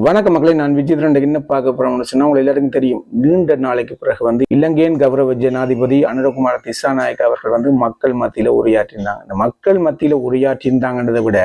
வணக்க மக்களை நான் விஜயதரன் என்ன பார்க்க போறோம்னு சொன்னா உங்களை எல்லாருக்கும் தெரியும். நீண்ட நாளைக்கு பிறகு வந்து இலங்கையின் கௌரவ ஜனாதிபதி அனுரகுமார் திசாநாயக் அவர்கள் வந்து மக்கள் மத்தியில உரையாற்றியிருந்தாங்க. இந்த மக்கள் மத்தியில உரையாற்றியிருந்தாங்கன்றதை விட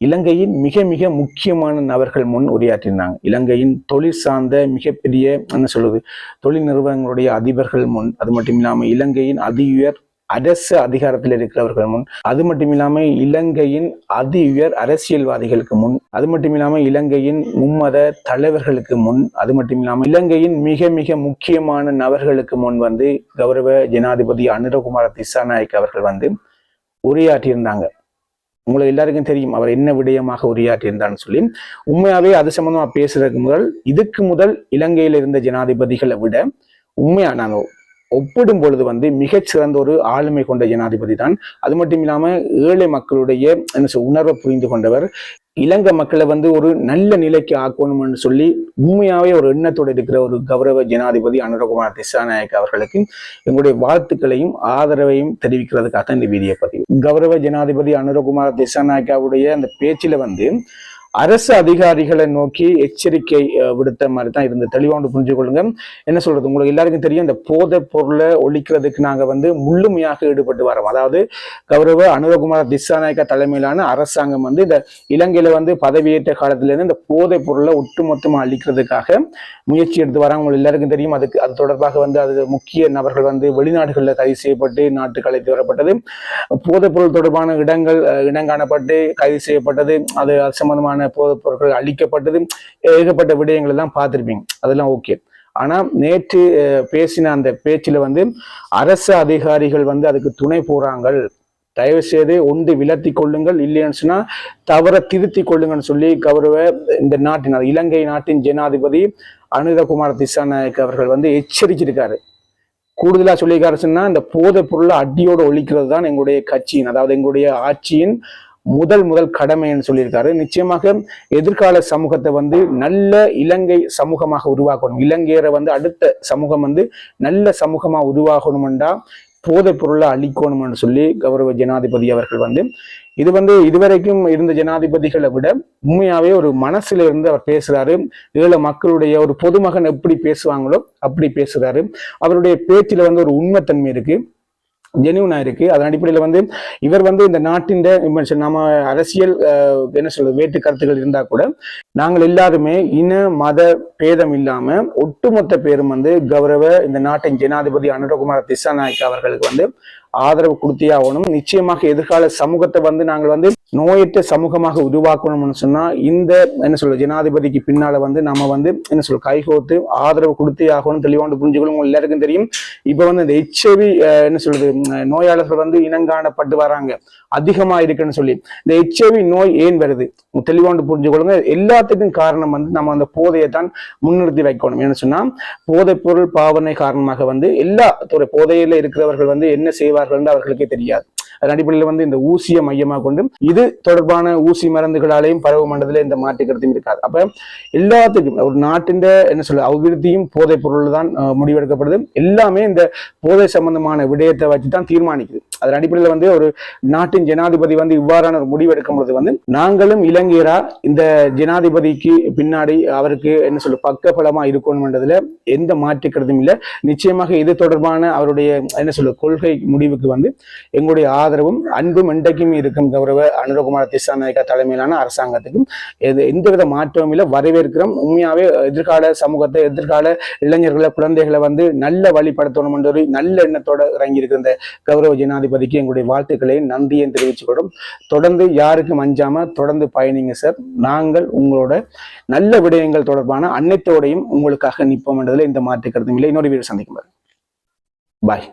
இலங்கையின் மிக மிக முக்கியமான நபர்கள் முன் உரையாற்றியிருந்தாங்க. இலங்கையின் தொழில் சார்ந்த மிகப்பெரிய என்ன சொல்லுது தொழில் நிறுவனங்களுடைய அதிபர்கள் முன். அது மட்டும் இல்லாமல் இலங்கையின் அதி உயர் அரசு அதிகாரத்தில் இருக்கிறவர்கள் முன் அது மட்டும் இல்லாம இலங்கையின் அதி உயர் அரசியல்வாதிகளுக்கு முன் அது மட்டும் இல்லாம இலங்கையின் மும்மத தலைவர்களுக்கு முன் அது மட்டும் இல்லாம இலங்கையின் மிக மிக முக்கியமான நபர்களுக்கு முன் வந்து கௌரவ ஜனாதிபதி அனுரகுமார திசாநாயக் அவர்கள் வந்து உரையாற்றியிருந்தாங்க. உங்களுக்கு எல்லாருக்கும் தெரியும் அவர் என்ன விடயமாக உரையாற்றியிருந்தான்னு சொல்லி. உண்மையாவே அது சம்பந்தமா பேசுறதுக்கு முதல் இதுக்கு முதல் இலங்கையில் இருந்த ஜனாதிபதிகளை விட உண்மையா நான் ஒப்பிடும் பொழுது வந்து மிகச்சிறந்த ஒரு ஆளுமை கொண்ட ஜனாதிபதி தான். அது மட்டும் இல்லாம ஏழை மக்களுடைய என்ன சொல் உணர்வை புரிந்து கொண்டவர். இலங்கை மக்களை வந்து ஒரு நல்ல நிலைக்கு ஆக்கணும்னு சொல்லி உண்மையாவே ஒரு எண்ணத்தோடு இருக்கிற ஒரு கௌரவ ஜனாதிபதி அனுரகுமார் திசாநாயக் அவர்களுக்கு எங்களுடைய வாழ்த்துக்களையும் ஆதரவையும் தெரிவிக்கிறதுக்காக இந்த வீடியோ பதிவு. கௌரவ ஜனாதிபதி அனுரகுமார் திசாநாயக்காவுடைய அந்த பேச்சில வந்து அரசு அதிகாரிகளை நோக்கி எச்சரிக்கை விடுத்த மாதிரி தான் இருந்து தெளிவாண்டு புரிஞ்சு கொள்ளுங்க. என்ன சொல்றது? உங்களுக்கு எல்லாருக்கும் தெரியும் இந்த போதை பொருளை ஒழிக்கிறதுக்கு நாங்க வந்து முழுமையாக ஈடுபட்டு வரோம் அதாவது கௌரவ அனுரகுமார திசாநாயக்கா தலைமையிலான அரசாங்கம் வந்து இந்த இலங்கையில வந்து பதவியேற்ற காலத்துல இருந்து இந்த போதைப் பொருளை ஒட்டுமொத்தமா அழிக்கிறதுக்காக முயற்சி எடுத்து வராங்க. உங்களுக்கு எல்லாருக்கும் தெரியும் அதுக்கு அது தொடர்பாக வந்து அது முக்கிய நபர்கள் வந்து வெளிநாடுகளில் கைது செய்யப்பட்டு நாட்டுக்கு அழைத்து வரப்பட்டது. போதைப் பொருள் தொடர்பான இடங்கள் இடம் காணப்பட்டு கைது செய்யப்பட்டது. அது சம்பந்தமான சம்பந்தமான போதைப் பொருட்கள் அழிக்கப்பட்டது ஏகப்பட்ட விடயங்கள் எல்லாம் பார்த்திருப்பீங்க. அதெல்லாம் ஓகே ஆனா நேற்று பேசின அந்த பேச்சுல வந்து அரசு அதிகாரிகள் வந்து அதுக்கு துணை போறாங்கள். தயவு செய்து ஒன்று விலத்தி கொள்ளுங்கள். இல்லைன்னு சொன்னா தவற திருத்தி கொள்ளுங்கன்னு சொல்லி கௌரவ இந்த நாட்டின் இலங்கை நாட்டின் ஜனாதிபதி அனுரகுமார் திசாநாயக் அவர்கள் வந்து எச்சரிச்சிருக்காரு. கூடுதலா சொல்லியிருக்காரு சொன்னா இந்த போதைப் பொருளை அடியோடு ஒழிக்கிறது தான் எங்களுடைய கட்சியின் அதாவது எங்களுடைய ஆட்சியின் முதல் முதல் கடமைன்னு சொல்லியிருக்காரு. நிச்சயமாக எதிர்கால சமூகத்தை வந்து நல்ல இலங்கை சமூகமாக உருவாக்கணும். இலங்கையரை வந்து அடுத்த சமூகம் வந்து நல்ல சமூகமா உருவாகணும்டா போதைப் பொருளை அழிக்கணும்னு சொல்லி கௌரவ ஜனாதிபதி அவர்கள் வந்து இது வந்து இதுவரைக்கும் இருந்த ஜனாதிபதிகளை விட உண்மையாவே ஒரு மனசுல இருந்து அவர் பேசுறாரு. ஏழை மக்களுடைய ஒரு பொதுமகன் எப்படி பேசுவாங்களோ அப்படி பேசுறாரு. அவருடைய பேச்சில வந்து ஒரு உண்மைத்தன்மை இருக்கு. ஜெனியூனாக இருக்குது அதன் அடிப்படையில் வந்து இவர் வந்து இந்த நாட்டின் நம்ம அரசியல் என்ன சொல்றது வேட்டு கருத்துக்கள் இருந்தா கூட நாங்கள் எல்லாருமே இன மத பேதம் இல்லாம ஒட்டுமொத்த பேரும் வந்து கௌரவ இந்த நாட்டின் ஜனாதிபதி அனுரகுமார் திசாநாயக் அவர்களுக்கு வந்து ஆதரவு கொடுத்தே ஆகணும். நிச்சயமாக எதிர்கால சமூகத்தை வந்து நாங்கள் வந்து நோயற்ற சமூகமாக உருவாக்கணும்னு சொன்னா இந்த என்ன சொல்ல ஜனாதிபதிக்கு பின்னால வந்து நம்ம வந்து என்ன சொல்ல கைகோத்து ஆதரவு கொடுத்தே ஆகணும் தெளிவாண்டு புரிஞ்சுக்கணும். எல்லாருக்கும் தெரியும். இப்ப வந்து இந்த ஹெச்ஐவி என்ன சொல்றது நோயாளர்கள் வந்து இனங்காணப்பட்டு வராங்க. அதிகமா இருக்குன்னு சொல்லி. இந்த ஹெச்ஐவி நோய் ஏன் வருது? தெளிவாண்டு புரிஞ்சுக்கொள்ளுங்க. எல்லாத்துக்கும் காரணம் வந்து நம்ம அந்த போதையை தான் முன்னிறுத்தி வைக்கணும். என்ன சொன்னா போதை பொருள் பாவனை காரணமாக வந்து எல்லா துறை போதையில இருக்கிறவர்கள் வந்து என்ன செய்வார்கள் அவர்களுக்கே தெரியாது. அதன் அடிப்படையில் வந்து இந்த ஊசியை மையமாக கொண்டு இது தொடர்பான ஊசி மருந்துகளாலேயும் பரவு மண்டலத்தில் இந்த மாற்று கருத்தும் இருக்காது. அப்ப எல்லாத்துக்கும் ஒரு நாட்டின் என்ன சொல்ல அபிவிருத்தியும் போதைப் பொருள் தான் முடிவெடுக்கப்படுது. எல்லாமே இந்த போதை சம்பந்தமான விடயத்தை வச்சு தான் தீர்மானிக்குது. அதன் அடிப்படையில் வந்து ஒரு நாட்டின் ஜனாதிபதி வந்து இவ்வாறான ஒரு முடிவெடுக்கும் பொழுது வந்து நாங்களும் இலங்கையரா இந்த ஜனாதிபதிக்கு பின்னாடி அவருக்கு என்ன சொல்ல பக்கபலமா இருக்கணும்ன்றதுல எந்த மாற்று கருத்தும் இல்லை. நிச்சயமாக இது தொடர்பான அவருடைய என்ன சொல்ல கொள்கை முடிவுக்கு வந்து எங்களுடைய ஆதரவும் அன்பும் இன்றைக்கும் இருக்கும் கௌரவ அனுரகுமார திசாநாயக்கா தலைமையிலான அரசாங்கத்துக்கும் எது எந்தவித மாற்றமும் இல்லை. வரவேற்கிறோம். உண்மையாவே எதிர்கால சமூகத்தை எதிர்கால இளைஞர்களை குழந்தைகளை வந்து நல்ல வழிபடுத்தணும் என்ற ஒரு நல்ல எண்ணத்தோட இறங்கி இருக்கிற இந்த கௌரவ ஜனாதிபதிக்கு எங்களுடைய வாழ்த்துக்களையும் நன்றியையும் தெரிவிச்சுக்கிறோம் தொடர்ந்து யாருக்கும் அஞ்சாமல் தொடர்ந்து பயணிங்க சார். நாங்கள் உங்களோட நல்ல விடயங்கள் தொடர்பான அனைத்தோடையும் உங்களுக்காக நிற்போம் என்றதுல இந்த மாற்று கருத்தும் இல்லை. இன்னொரு வீடு சந்திக்கும் பாய்